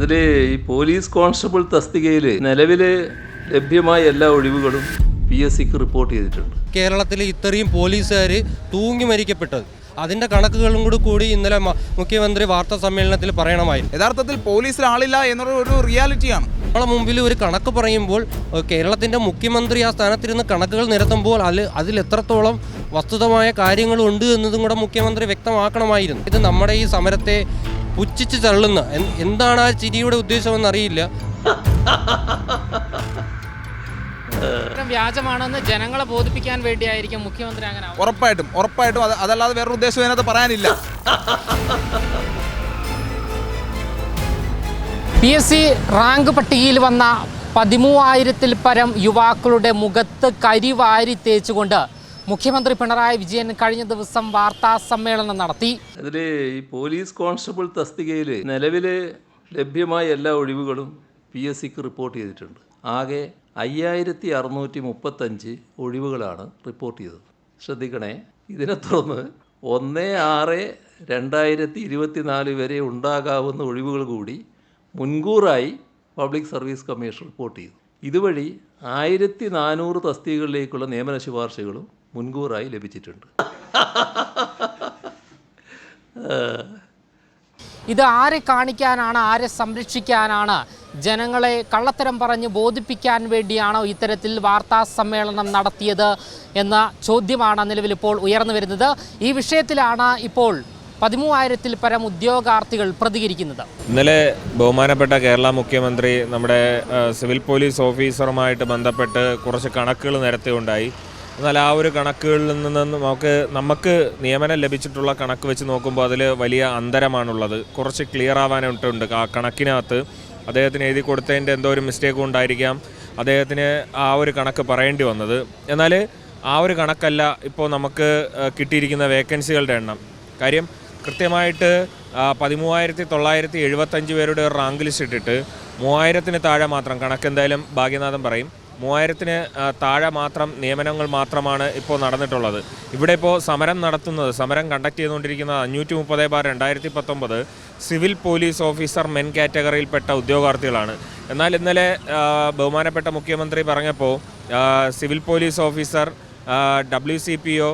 അതിൽ ഈ police constable തസ്തികയിൽ നിലവിൽ ലഭ്യമായ എല്ലാ ഒഴിവുകളും പി എസ് സിക്ക് റിപ്പോർട്ട് ചെയ്തിട്ടുണ്ട്. കേരളത്തിൽ ഇത്രയും പോലീസുകാർ തൂങ്ങി മരിക്കപ്പെട്ടത്. അതിന്റെ കണക്കുകളും കൂടി കൂടി ഇന്നലെ മുഖ്യമന്ത്രി വാർത്താ സമ്മേളനത്തിൽ പറയണമായിരുന്നു. യഥാർത്ഥത്തിൽ പോലീസിൽ ആളില്ല എന്നുള്ള ഒരു റിയാലിറ്റിയാണ്. നമ്മളെ മുമ്പിൽ ഒരു കണക്ക് പറയുമ്പോൾ കേരളത്തിന്റെ മുഖ്യമന്ത്രി ആ സ്ഥാനത്തിരുന്ന് കണക്കുകൾ നിരത്തുമ്പോൾ അതിൽ അതിൽ എത്രത്തോളം വസ്തുതമായ കാര്യങ്ങളുണ്ട് എന്നതും കൂടെ മുഖ്യമന്ത്രി വ്യക്തമാക്കണമായിരുന്നു. ഇത് നമ്മുടെ ഈ സമരത്തെ പുച്ഛിച്ച് തള്ളുന്ന. എന്താണ് ആ ചിരിയുടെ ഉദ്ദേശമെന്ന് അറിയില്ല. വ്യാജമാണെന്ന് ജനങ്ങളെ ബോധിപ്പിക്കാൻ വേണ്ടിയായിരിക്കും മുഖ്യമന്ത്രി അങ്ങനെ. ഉറപ്പായിട്ടും ഉറപ്പായിട്ടും അത് അതല്ലാതെ വേറൊരു ഉദ്ദേശം ഇതിനകത്ത് പറയാനില്ല. പി എസ് സി റാങ്ക് പട്ടികയിൽ വന്ന പതിമൂവായിരത്തിൽ പരം യുവാക്കളുടെ മുഖത്ത് കരിവാരി തേച്ചുകൊണ്ട് മുഖ്യമന്ത്രി പിണറായി വിജയൻ കഴിഞ്ഞ ദിവസം വാർത്താ സമ്മേളനം നടത്തി. അതിൽ ഈ പോലീസ് കോൺസ്റ്റബിൾ തസ്തികയിൽ നിലവിൽ ലഭ്യമായ എല്ലാ ഒഴിവുകളും പി എസ് സിക്ക് റിപ്പോർട്ട് ചെയ്തിട്ടുണ്ട്. ആകെ അയ്യായിരത്തി അറുന്നൂറ്റി മുപ്പത്തഞ്ച് ഒഴിവുകളാണ് റിപ്പോർട്ട് ചെയ്തത്. ശ്രദ്ധിക്കണേ ഇതിനെ തുടർന്ന് ഒന്ന് ആറ് രണ്ടായിരത്തി ഇരുപത്തിനാല് വരെ ഉണ്ടാകാവുന്ന ഒഴിവുകൾ കൂടി മുൻകൂറായി പബ്ലിക് സർവീസ് കമ്മീഷൻ റിപ്പോർട്ട് ചെയ്തു. ഇതുവഴി ആയിരത്തി നാനൂറ് തസ്തികകളിലേക്കുള്ള നിയമന ശുപാർശകളും മുൻകൂറായി ലഭിച്ചിട്ടുണ്ട്. ഇത് ആരെ കാണിക്കാനാണ് ആരെ സംരക്ഷിക്കാനാണ്? ജനങ്ങളെ കള്ളത്തരം പറഞ്ഞ് ബോധിപ്പിക്കാൻ വേണ്ടിയാണോ ഇത്തരത്തിൽ വാർത്താ സമ്മേളനം നടത്തിയത് എന്ന ചോദ്യമാണ് നിലവിൽ ഇപ്പോൾ ഉയർന്നു വരുന്നത്. ഈ വിഷയത്തിലാണ് ഇപ്പോൾ പതിമൂവായിരത്തിൽ പരം ഉദ്യോഗാർത്ഥികൾ പ്രതികരിക്കുന്നത്. ഇന്നലെ ബഹുമാനപ്പെട്ട കേരള മുഖ്യമന്ത്രി നമ്മുടെ സിവിൽ പോലീസ് ഓഫീസറുമായിട്ട് ബന്ധപ്പെട്ട് കുറച്ച് കണക്കുകൾ നിരത്തുകയുണ്ടായി എന്നാൽ ആ ഒരു കണക്കുകളിൽ നിന്ന് നമുക്ക് നമുക്ക് നിയമനം ലഭിച്ചിട്ടുള്ള കണക്ക് വെച്ച് നോക്കുമ്പോൾ അതിൽ വലിയ അന്തരമാണുള്ളത്. കുറച്ച് ക്ലിയർ ആവാനായിട്ടുണ്ട് ആ കണക്കിനകത്ത്. അദ്ദേഹത്തിന് എഴുതി കൊടുത്തതിന്റെ എന്തോ ഒരു മിസ്റ്റേക്കും ഉണ്ടായിരിക്കാം. അദ്ദേഹത്തിന് ആ ഒരു കണക്ക് പറയേണ്ടി വന്നത്. എന്നാൽ ആ ഒരു കണക്കല്ല ഇപ്പോൾ നമുക്ക് കിട്ടിയിരിക്കുന്ന വേക്കൻസികളുടെ എണ്ണം. കാര്യം കൃത്യമായിട്ട് പതിമൂവായിരത്തി തൊള്ളായിരത്തി എഴുപത്തഞ്ച് പേരുടെ ഒരു റാങ്ക് ലിസ്റ്റ് ഇട്ടിട്ട് മൂവായിരത്തിന് താഴെ മാത്രം കണക്ക് എന്തായാലും ഭാഗ്യനാഥൻ പറയും മൂവായിരത്തിന് താഴെ മാത്രം നിയമനങ്ങൾ മാത്രമാണ് ഇപ്പോൾ നടന്നിട്ടുള്ളത്. ഇവിടെ ഇപ്പോൾ സമരം നടത്തുന്നത് സമരം കണ്ടക്ട് ചെയ്തുകൊണ്ടിരിക്കുന്ന അഞ്ഞൂറ്റി മുപ്പത് ബാർ രണ്ടായിരത്തി പത്തൊമ്പത് സിവിൽ പോലീസ് ഓഫീസർ മെൻ കാറ്റഗറിയിൽപ്പെട്ട ഉദ്യോഗാർത്ഥികളാണ്. എന്നാൽ ഇന്നലെ ബഹുമാനപ്പെട്ട മുഖ്യമന്ത്രി പറഞ്ഞപ്പോൾ civil police officer W C P O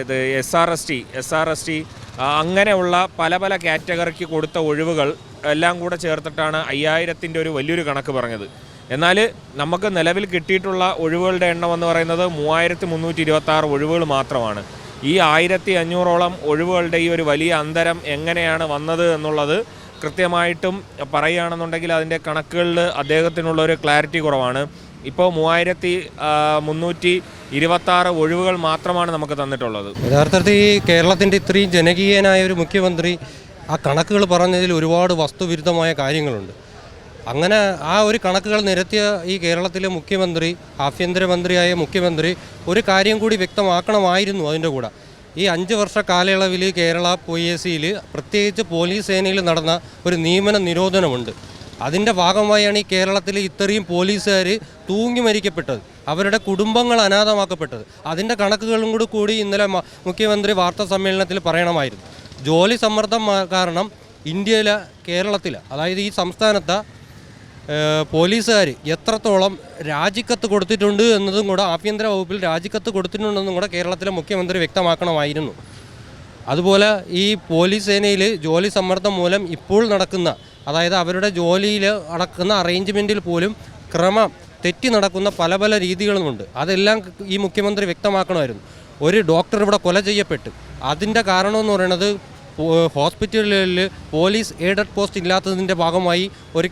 ഇത് S R S T S R S T അങ്ങനെയുള്ള പല പല കാറ്റഗറിക്ക് കൊടുത്ത ഒഴിവുകൾ എല്ലാം കൂടെ ചേർത്തിട്ടാണ് അയ്യായിരത്തിന്റെ ഒരു വലിയൊരു കണക്ക് പറഞ്ഞത്. എന്നാൽ നമുക്ക് നിലവിൽ കിട്ടിയിട്ടുള്ള ഒഴിവുകളുടെ എണ്ണം എന്ന് പറയുന്നത് മൂവായിരത്തി മുന്നൂറ്റി ഇരുപത്തി ആറ് ഒഴിവുകൾ മാത്രമാണ്. ഈ ആയിരത്തി അഞ്ഞൂറോളം ഒഴിവുകളുടെ ഈ ഒരു വലിയ അന്തരം എങ്ങനെയാണ് വന്നത് എന്നുള്ളത് കൃത്യമായിട്ടും പറയുകയാണെന്നുണ്ടെങ്കിൽ അതിന്റെ കണക്കുകളിൽ അദ്ദേഹത്തിനുള്ള ഒരു ക്ലാരിറ്റി കുറവാണ്. ഇപ്പോൾ മൂവായിരത്തി മുന്നൂറ്റി ഇരുപത്താറ് ഒഴിവുകൾ മാത്രമാണ് നമുക്ക് തന്നിട്ടുള്ളത്. യഥാർത്ഥത്തിൽ ഈ കേരളത്തിന്റെ ഇത്രയും ജനകീയനായ ഒരു മുഖ്യമന്ത്രി ആ കണക്കുകൾ പറഞ്ഞതിൽ ഒരുപാട് വസ്തുവിരുദ്ധമായ കാര്യങ്ങളുണ്ട്. അങ്ങനെ ആ ഒരു കണക്കുകൾ നിരത്തിയ ഈ കേരളത്തിലെ മുഖ്യമന്ത്രി ആഭ്യന്തരമന്ത്രിയായ മുഖ്യമന്ത്രി ഒരു കാര്യം കൂടി വ്യക്തമാക്കണമായിരുന്നു അതിന്റെ കൂടെ. ഈ അഞ്ച് വർഷ കാലയളവിൽ കേരള പി പ്രത്യേകിച്ച് പോലീസ് സേനയിൽ നടന്ന ഒരു നിയമന നിരോധനമുണ്ട്. അതിന്റെ ഭാഗമായാണ് ഈ കേരളത്തിൽ ഇത്രയും പോലീസുകാർ തൂങ്ങി മരിക്കപ്പെട്ടത്. അവരുടെ കുടുംബങ്ങൾ അനാഥമാക്കപ്പെട്ടത്. അതിന്റെ കണക്കുകളും കൂടി കൂടി ഇന്നലെ മുഖ്യമന്ത്രി വാർത്താ സമ്മേളനത്തിൽ പറയണമായിരുന്നു. ജോലി സമ്മർദ്ദം കാരണം ഇന്ത്യയിലെ കേരളത്തിൽ അതായത് ഈ സംസ്ഥാനത്തെ പോലീസുകാർ എത്രത്തോളം രാജിക്കത്ത് കൊടുത്തിട്ടുണ്ട് എന്നതും കൂടെ ആഭ്യന്തര വകുപ്പിൽ രാജിക്കത്ത് കൊടുത്തിട്ടുണ്ടെന്നും കൂടെ കേരളത്തിലെ മുഖ്യമന്ത്രി വ്യക്തമാക്കണമായിരുന്നു. അതുപോലെ ഈ പോലീസ് സേനയിൽ ജോലി സമ്മർദ്ദം മൂലം ഇപ്പോൾ നടക്കുന്ന അതായത് അവരുടെ ജോലിയിൽ അടക്കുന്ന അറേഞ്ച്മെന്റിൽ പോലും ക്രമം തെറ്റി നടക്കുന്ന പല പല രീതികളുമുണ്ട്. അതെല്ലാം ഈ മുഖ്യമന്ത്രി വ്യക്തമാക്കണമായിരുന്നു. ഒരു ഡോക്ടർ ഇവിടെ കൊല ചെയ്യപ്പെട്ടു അതിന്റെ കാരണമെന്ന് പറയുന്നത് ഹോസ്പിറ്റലുകളിൽ പോലീസ് എയ്ഡഡ് പോസ്റ്റ് ഇല്ലാത്തതിന്റെ ഭാഗമായി ഒരു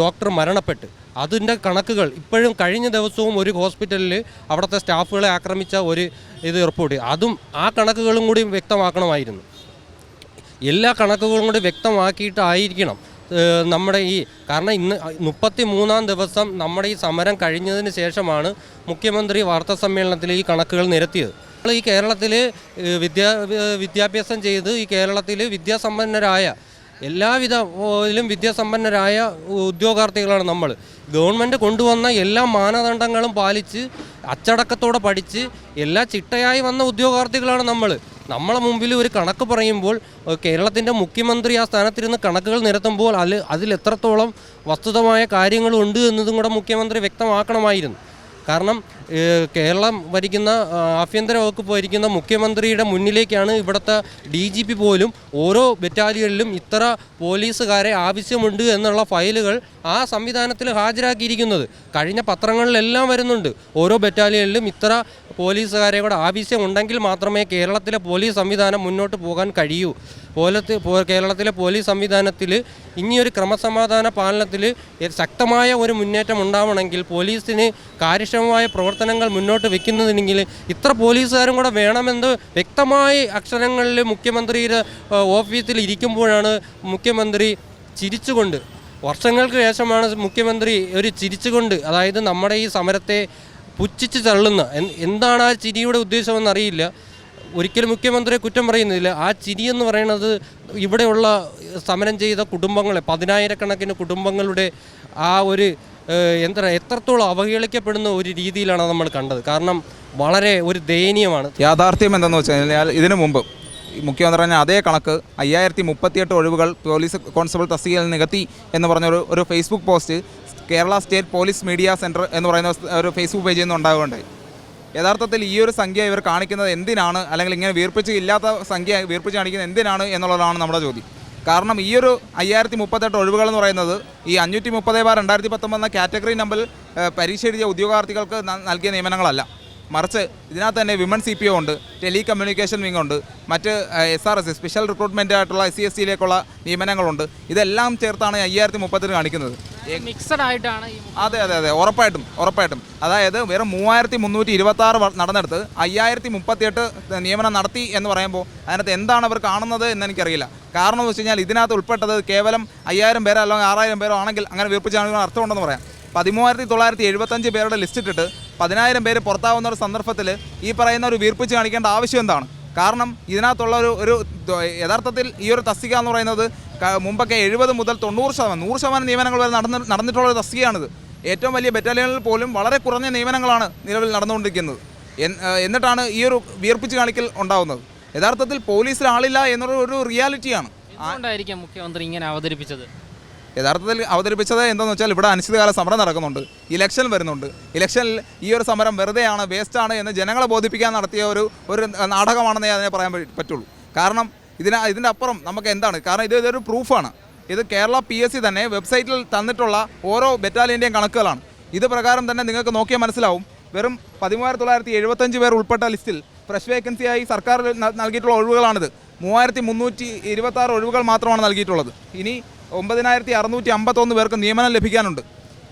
ഡോക്ടർ മരണപ്പെട്ട്. അതിന്റെ കണക്കുകൾ ഇപ്പോഴും കഴിഞ്ഞ ദിവസവും ഒരു ഹോസ്പിറ്റലിൽ അവിടുത്തെ സ്റ്റാഫുകളെ ആക്രമിച്ച ഒരു ഇത് റിപ്പോർട്ട്. അതും ആ കണക്കുകളും കൂടി വ്യക്തമാക്കണമായിരുന്നു. എല്ലാ കണക്കുകളും കൂടി വ്യക്തമാക്കിയിട്ടായിരിക്കണം നമ്മുടെ ഈ കാരണം ഇന്ന് മുപ്പത്തി മൂന്നാം ദിവസം നമ്മുടെ ഈ സമരം കഴിഞ്ഞതിന് ശേഷമാണ് മുഖ്യമന്ത്രി വാർത്താ സമ്മേളനത്തിൽ ഈ കണക്കുകൾ നിരത്തിയത്. നമ്മൾ ഈ കേരളത്തിൽ വിദ്യാ വിദ്യാഭ്യാസം ചെയ്ത് ഈ കേരളത്തിൽ വിദ്യാസമ്പന്നരായ എല്ലാവിധ ഇതിലും വിദ്യാസമ്പന്നരായ ഉദ്യോഗാർത്ഥികളാണ് നമ്മൾ. ഗവൺമെന്റ് കൊണ്ടുവന്ന എല്ലാ മാനദണ്ഡങ്ങളും പാലിച്ച് അച്ചടക്കത്തോടെ പഠിച്ച് എല്ലാ ചിട്ടയായി വന്ന ഉദ്യോഗാർത്ഥികളാണ് നമ്മൾ. നമ്മളെ മുമ്പിൽ ഒരു കണക്ക് പറയുമ്പോൾ കേരളത്തിന്റെ മുഖ്യമന്ത്രി ആ സ്ഥാനത്തിരുന്ന് കണക്കുകൾ നിരത്തുമ്പോൾ അതിൽ എത്രത്തോളം വസ്തുതമായ കാര്യങ്ങളുണ്ട് എന്നതും കൂടെ മുഖ്യമന്ത്രി വ്യക്തമാക്കണമായിരുന്നു. കാരണം കേരളം ഭരിക്കുന്ന ആഭ്യന്തര വകുപ്പ് ഭരിക്കുന്ന മുഖ്യമന്ത്രിയുടെ മുന്നിലേക്കാണ് ഇവിടുത്തെ ഡി ജി പി പോലും ഓരോ ബറ്റാലിയനിലും ഇത്ര പോലീസുകാരെ ആവശ്യമുണ്ട് എന്നുള്ള ഫയലുകൾ ആ സംവിധാനത്തിൽ ഹാജരാക്കിയിരിക്കുന്നത്. കഴിഞ്ഞ പത്രങ്ങളിലെല്ലാം വരുന്നുണ്ട്. ഓരോ ബറ്റാലിയനിലും ഇത്ര പോലീസുകാരെ കൂടെ ആവശ്യമുണ്ടെങ്കിൽ മാത്രമേ കേരളത്തിലെ പോലീസ് സംവിധാനം മുന്നോട്ട് പോകാൻ കഴിയൂ. പോലത്തെ കേരളത്തിലെ പോലീസ് സംവിധാനത്തിൽ ഇനിയൊരു ക്രമസമാധാന പാലനത്തിൽ ശക്തമായ ഒരു മുന്നേറ്റം ഉണ്ടാവണമെങ്കിൽ പോലീസിന് കാര്യക്ഷമമായ പ്രവർത്തനങ്ങൾ മുന്നോട്ട് വെക്കുന്നതിനെങ്കിൽ ഇത്ര പോലീസുകാരും കൂടെ വേണമെന്ന് വ്യക്തമായി അക്ഷരങ്ങളിൽ മുഖ്യമന്ത്രിയുടെ ഓഫീസിൽ ഇരിക്കുമ്പോഴാണ് മുഖ്യമന്ത്രി ചിരിച്ചുകൊണ്ട്. വർഷങ്ങൾക്ക് ശേഷമാണ് മുഖ്യമന്ത്രി ഒരു ചിരിച്ചുകൊണ്ട് അതായത് നമ്മുടെ ഈ സമരത്തെ പുച്ഛിച്ച് തള്ളുന്ന എന്താണ് ആ ചിരിയുടെ ഉദ്ദേശമെന്ന് അറിയില്ല. ഒരിക്കലും മുഖ്യമന്ത്രിയെ കുറ്റം പറയുന്നില്ല. ആ ചിരി എന്ന് പറയുന്നത് ഇവിടെയുള്ള സമരം ചെയ്ത കുടുംബങ്ങളെ പതിനായിരക്കണക്കിന് കുടുംബങ്ങളുടെ ആ ഒരു എന്താ എത്രത്തോളം അവഹേളിക്കപ്പെടുന്ന ഒരു രീതിയിലാണ് നമ്മൾ കണ്ടത്. കാരണം വളരെ ഒരു ദയനീയമാണ്. യാഥാർത്ഥ്യം എന്തെന്ന് വെച്ച് കഴിഞ്ഞാൽ ഇതിനു മുമ്പ് മുഖ്യമന്ത്രി പറഞ്ഞ അതേ കണക്ക് അയ്യായിരത്തി മുപ്പത്തിയെട്ട് ഒഴിവുകൾ പോലീസ് കോൺസ്റ്റബിൾ തസ്തികയിൽ നികത്തി എന്ന് പറഞ്ഞൊരു ഒരു Facebook post Kerala state police media center എന്ന് പറയുന്ന ഒരു ഫേസ്ബുക്ക് പേജിൽ നിന്ന് ഉണ്ടാകുന്നുണ്ട് യഥാർത്ഥത്തിൽ ഈ ഒരു സംഖ്യ ഇവർ കാണിക്കുന്നത് എന്തിനാണ്? അല്ലെങ്കിൽ ഇങ്ങനെ വീർപ്പിച്ച് ഇല്ലാത്ത സംഖ്യ വീർപ്പിച്ച് കാണിക്കുന്നത് എന്തിനാണ് എന്നുള്ളതാണ് നമ്മുടെ ചോദ്യം. കാരണം ഈ ഒരു അയ്യായിരത്തി മുപ്പത്തെട്ട് ഒഴിവുകൾ എന്ന് പറയുന്നത് ഈ അഞ്ഞൂറ്റി മുപ്പത് ബാർ രണ്ടായിരത്തി പത്തൊമ്പത് എന്ന കാറ്റഗറി നമ്പറിൽ പരീക്ഷ എഴുതിയ ഉദ്യോഗാർത്ഥികൾക്ക് നൽകിയ നിയമനങ്ങളല്ല. മറിച്ച് ഇതിനകത്ത് തന്നെ വിമൻ സി പി ഒ ഉണ്ട് ടെലി കമ്മ്യൂണിക്കേഷൻ വിങ് ഉണ്ട് മറ്റ് S R S special recruitment ആയിട്ടുള്ള എസ് സി എസ് സിയിലേക്കുള്ള നിയമനങ്ങളുണ്ട്. ഇതെല്ലാം ചേർത്താണ് അയ്യായിരത്തി മുപ്പത്തിന് കാണിക്കുന്നത് മിക്സഡ് ആയിട്ടാണ് അതെ അതെ അതെ ഉറപ്പായിട്ടും ഉറപ്പായിട്ടും. അതായത് വെറും മൂവായിരത്തി മുന്നൂറ്റി ഇരുപത്തി ആറ് നടന്നെടുത്ത് അയ്യായിരത്തി മുപ്പത്തിയെട്ട് നിയമനം നടത്തി എന്ന് പറയുമ്പോൾ അതിനകത്ത് എന്താണ് അവർ കാണുന്നത് എന്ന് എനിക്കറിയില്ല കാരണം എന്ന് വെച്ച് കഴിഞ്ഞാൽ ഇതിനകത്ത് ഉൾപ്പെട്ടത് കേവലം അയ്യായിരം പേരോ അല്ലെങ്കിൽ ആറായിരം പേരോ ആണെങ്കിൽ അങ്ങനെ വീർപ്പിച്ചാണെങ്കിൽ അർത്ഥമുണ്ടെന്ന് പറയാം. പതിമൂവായിരത്തി തൊള്ളായിരത്തി എഴുപത്തഞ്ച് പേരുടെ ലിസ്റ്റ് ഇട്ടിട്ട് പതിനായിരം പേര് പുറത്താവുന്ന ഒരു സന്ദർഭത്തിൽ ഈ പറയുന്ന ഒരു വീർപ്പിച്ച് കാണിക്കേണ്ട ആവശ്യം എന്താണ്? കാരണം ഇതിനകത്തുള്ള ഒരു ഒരു യഥാർത്ഥത്തിൽ ഈ ഒരു തസ്തിക എന്ന് പറയുന്നത് മുമ്പൊക്കെ എഴുപത് മുതൽ തൊണ്ണൂറ് ശതമാനം നൂറ് ശതമാനം നിയമനങ്ങൾ വരെ നടന്ന് നടന്നിട്ടുള്ള ഒരു തസ്തികയാണിത്. ഏറ്റവും വലിയ ബറ്റാലിയനിൽ പോലും വളരെ കുറഞ്ഞ നിയമനങ്ങളാണ് നിലവിൽ നടന്നുകൊണ്ടിരിക്കുന്നത്. എന്നിട്ടാണ് ഈ ഒരു വിയർപ്പിച്ച് കാണിക്കൽ ഉണ്ടാവുന്നത്. യഥാർത്ഥത്തിൽ പോലീസിൽ ആളില്ല എന്നുള്ള ഒരു റിയാലിറ്റിയാണ് മുഖ്യമന്ത്രി ഇങ്ങനെ അവതരിപ്പിച്ചത്? യഥാർത്ഥത്തിൽ അവതരിപ്പിച്ചത് എന്താണെന്ന് വെച്ചാൽ ഇവിടെ അനിശ്ചിതകാല സമരം നടക്കുന്നുണ്ട്. ഇലക്ഷൻ വരുന്നുണ്ട്. ഇലക്ഷനിൽ ഈ ഒരു സമരം വെറുതെയാണ് വേസ്റ്റാണ് എന്ന് ജനങ്ങളെ ബോധിപ്പിക്കാൻ നടത്തിയ ഒരു ഒരു നാടകമാണെന്നേ അതിനെ പറയാൻ പറ്റ- പറ്റുള്ളൂ. കാരണം ഇതിന് ഇതിന്റെ അപ്പുറം നമുക്ക് എന്താണ്? കാരണം ഇത് ഇതൊരു പ്രൂഫാണ്. ഇത് കേരള പി എസ് സി തന്നെ വെബ്സൈറ്റിൽ തന്നിട്ടുള്ള ഓരോ ബറ്റാലിയന്റെയും കണക്കുകളാണ്. ഇത് പ്രകാരം തന്നെ നിങ്ങൾക്ക് നോക്കിയാൽ മനസ്സിലാവും. വെറും പതിമൂവായിരത്തി തൊള്ളായിരത്തി എഴുപത്തഞ്ച് പേർ ഉൾപ്പെട്ട ലിസ്റ്റിൽ ഫ്രഷ് വേക്കൻസിയായി സർക്കാർ നൽകിയിട്ടുള്ള ഒഴിവുകളാണിത്. മൂവായിരത്തി മുന്നൂറ്റി ഇരുപത്തി ആറ് ഒഴിവുകൾ മാത്രമാണ് നൽകിയിട്ടുള്ളത്. ഇനി ഒമ്പതിനായിരത്തി അറുന്നൂറ്റി അമ്പത്തൊന്ന് പേർക്ക് നിയമനം ലഭിക്കാനുണ്ട്.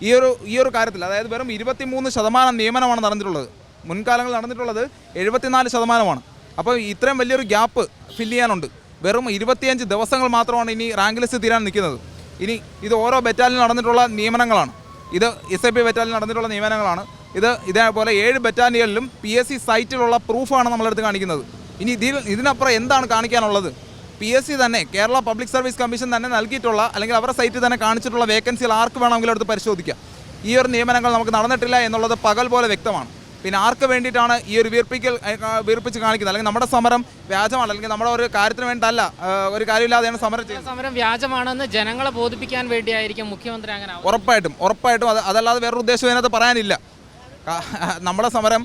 ഈ ഒരു ഈ ഒരു കാര്യത്തിൽ അതായത് വെറും ഇരുപത്തിമൂന്ന് ശതമാനം നിയമനമാണ് നടന്നിട്ടുള്ളത്. മുൻകാലങ്ങളിൽ നടന്നിട്ടുള്ളത് എഴുപത്തിനാല് ശതമാനമാണ്. അപ്പോൾ ഇത്രയും വലിയൊരു ഗ്യാപ്പ് ഫില്ല് ചെയ്യാനുണ്ട്. വെറും ഇരുപത്തിയഞ്ച് ദിവസങ്ങൾ മാത്രമാണ് ഇനി റാങ്ക് ലിസ്റ്റ് തീരാൻ നിൽക്കുന്നത്. ഇനി ഇത് ഓരോ ബറ്റാലിയൻ നടന്നിട്ടുള്ള നിയമനങ്ങളാണ്. ഇത് എസ് ഐ പി ബറ്റാലിയൻ നടന്നിട്ടുള്ള നിയമനങ്ങളാണ്. ഇത് ഇതേപോലെ ഏഴ് ബറ്റാലിയനിലും പി എസ് സി സൈറ്റിലുള്ള പ്രൂഫാണ് നമ്മളെടുത്ത് കാണിക്കുന്നത്. ഇനി ഇതിൽ ഇതിനപ്പുറം എന്താണ് കാണിക്കാനുള്ളത്? പി എസ് സി തന്നെ കേരള പബ്ലിക് സർവീസ് കമ്മീഷൻ തന്നെ നൽകിയിട്ടുള്ള അല്ലെങ്കിൽ അവരുടെ സൈറ്റിൽ തന്നെ കാണിച്ചിട്ടുള്ള വേക്കൻസികൾ ആർക്ക് വേണമെങ്കിലും എടുത്ത് പരിശോധിക്കാം. ഈ ഒരു നിയമനങ്ങൾ നമുക്ക് നടന്നിട്ടില്ല എന്നുള്ളത് പകൽ പോലെ വ്യക്തമാണ്. പിന്നെ ആർക്ക് വേണ്ടിയിട്ടാണ് ഈ ഒരു വീർപ്പിക്കൽ വീർപ്പിച്ച് കാണിക്കുന്നത്? അല്ലെങ്കിൽ നമ്മുടെ സമരം വ്യാജമാണ് അല്ലെങ്കിൽ നമ്മുടെ ഒരു കാര്യത്തിന് വേണ്ടല്ല ഒരു കാര്യമില്ലാതെയാണ് സമരം ചെയ്യുന്നത്. സമരം വ്യാജമാണെന്ന് ജനങ്ങളെ ബോധിപ്പിക്കാൻ വേണ്ടിയായിരിക്കും മുഖ്യമന്ത്രി അങ്ങനെ. ഉറപ്പായിട്ടും ഉറപ്പായിട്ടും അത് അതല്ലാതെ വേറൊരു ഉദ്ദേശം ഇതിനകത്ത് പറയാനില്ല. നമ്മുടെ സമരം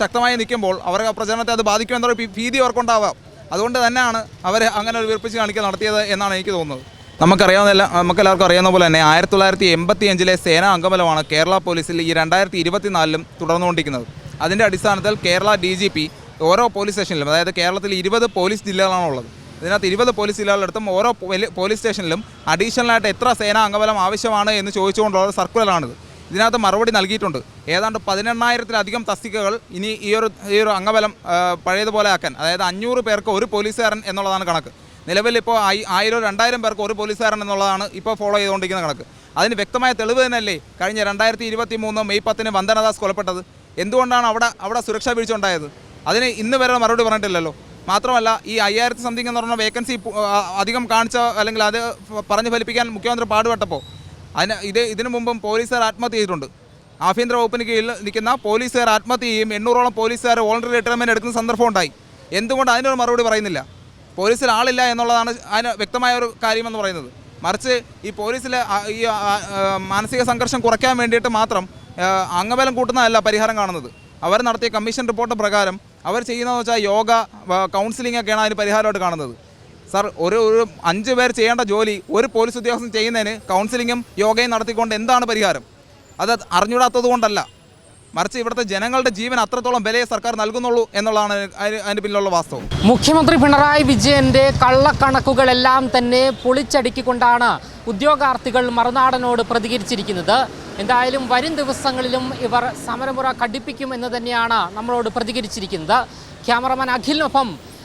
ശക്തമായി നിൽക്കുമ്പോൾ അവരുടെ പ്രചരണത്തെ അത് ബാധിക്കുമെന്നൊരു ഭീതി അവർക്കുണ്ടാവാം. അതുകൊണ്ട് തന്നെയാണ് അവർ അങ്ങനെ ഒരു വീർപ്പിച്ച് കാണിക്കൽ നടത്തിയത് എന്നാണ് എനിക്ക് തോന്നുന്നത്. നമുക്കറിയാവുന്ന നമുക്കെല്ലാവർക്കും അറിയാവുന്ന പോലെ തന്നെ ആയിരത്തി തൊള്ളായിരത്തി എൺപത്തി അഞ്ചിലെ സേനാ അംഗബലമാണ് കേരള പോലീസിൽ ഈ രണ്ടായിരത്തി ഇരുപത്തിനാലിലും തുടർന്നുകൊണ്ടിരിക്കുന്നത്. അതിന്റെ അടിസ്ഥാനത്തിൽ കേരള ഡി ജി പി ഓരോ പോലീസ് സ്റ്റേഷനിലും അതായത് കേരളത്തിൽ ഇരുപത് പോലീസ് ജില്ലകളാണുള്ളത് ഇതിനകത്ത് ഇരുപത് പോലീസ് ജില്ലകളിടത്തും ഓരോ പോലീസ് സ്റ്റേഷനിലും അഡീഷണലായിട്ട് എത്ര സേനാ അംഗബലം ആവശ്യമാണ് എന്ന് ചോദിച്ചുകൊണ്ടുള്ള സർക്കുലറാണിത്. ഇതിനകത്ത് മറുപടി നൽകിയിട്ടുണ്ട്. ഏതാണ്ട് പതിനെണ്ണായിരത്തിലധികം തസ്തികകൾ ഇനി ഈ ഒരു ഈ ഒരു അംഗബലം പഴയതുപോലെ ആക്കാൻ. അതായത് അഞ്ഞൂറ് പേർക്ക് ഒരു പോലീസുകാരൻ എന്നുള്ളതാണ് കണക്ക്. നിലവിൽ ഇപ്പോൾ ആയിരം രണ്ടായിരം പേർക്ക് ഒരു പോലീസുകാരൻ എന്നുള്ളതാണ് ഇപ്പോൾ ഫോളോ ചെയ്തുകൊണ്ടിരിക്കുന്ന കണക്ക്. അതിന് വ്യക്തമായ തെളിവ് തന്നെയല്ലേ കഴിഞ്ഞ രണ്ടായിരത്തി ഇരുപത്തി മൂന്ന് മെയ് പത്തിന് വന്ദനദാസ് കൊലപ്പെട്ടത് എന്തുകൊണ്ടാണ് അവിടെ അവിടെ സുരക്ഷാ വീഴ്ച ഉണ്ടായത് അതിന് ഇന്ന് വരെ മറുപടി പറഞ്ഞിട്ടില്ലല്ലോ. മാത്രമല്ല ഈ അയ്യായിരത്തി സംതിങ് എന്ന് പറഞ്ഞ വേക്കൻസി അധികം കാണിച്ച അല്ലെങ്കിൽ അത് പറഞ്ഞു ഫലിപ്പിക്കാൻ മുഖ്യമന്ത്രി പാടുപെട്ടപ്പോൾ അതിന് ഇത് ഇതിനു മുമ്പും പോലീസുകാർ ആത്മഹത്യ ചെയ്തിട്ടുണ്ട്. ആഭ്യന്തര വകുപ്പിന് കീഴിൽ നിൽക്കുന്ന പോലീസുകാർ ആത്മഹത്യ ചെയ്യും. എണ്ണൂറോളം പോലീസുകാർ വോളണ്ടറി റിട്ടയർമെന്റ് എടുക്കുന്ന സന്ദർഭം ഉണ്ടായി. എന്തുകൊണ്ട് അതിനൊരു മറുപടി പറയുന്നില്ല? പോലീസിൽ ആളില്ല എന്നുള്ളതാണ് അതിന് വ്യക്തമായ ഒരു കാര്യമെന്ന് പറയുന്നത്. മറിച്ച് ഈ പോലീസിൽ ഈ മാനസിക സംഘർഷം കുറയ്ക്കാൻ വേണ്ടിയിട്ട് മാത്രം അംഗബലം കൂട്ടുന്നതല്ല പരിഹാരം കാണുന്നത്. അവർ നടത്തിയ കമ്മീഷൻ റിപ്പോർട്ട് പ്രകാരം അവർ ചെയ്യുന്നതെന്ന് വെച്ചാൽ യോഗ കൗൺസിലിംഗ് ഒക്കെയാണ് അതിന് പരിഹാരമായിട്ട് കാണുന്നത്. സാർ ഒരു ഒരു അഞ്ച് പേർ ചെയ്യേണ്ട ജോലി ഒരു പോലീസ് ഉദ്യോഗസ്ഥൻ ചെയ്യുന്നതിന് കൗൺസിലിങ്ങും യോഗയും നടത്തിക്കൊണ്ട് എന്താണ് പരിഹാരം? അത് അറിഞ്ഞൂടാത്തത് കൊണ്ടല്ല. മറിച്ച് ഇവിടുത്തെ ജനങ്ങളുടെ ജീവൻ അത്രത്തോളം വിലയെ സർക്കാർ നൽകുന്നുള്ളൂ എന്നുള്ളതാണ് അതിന് പിന്നിലുള്ള വാസ്തവം. മുഖ്യമന്ത്രി പിണറായി വിജയന്റെ കള്ളക്കണക്കുകളെല്ലാം തന്നെ പൊളിച്ചടുക്കിക്കൊണ്ടാണ് ഉദ്യോഗാർത്ഥികൾ മറുനാടനോട് പ്രതികരിച്ചിരിക്കുന്നത്. എന്തായാലും വരും ദിവസങ്ങളിലും ഇവർ സമരമുറ കടിപ്പിക്കും എന്ന് തന്നെയാണ് നമ്മളോട് പ്രതികരിച്ചിരിക്കുന്നത്. ക്യാമറമാൻ അഖിലിനൊപ്പം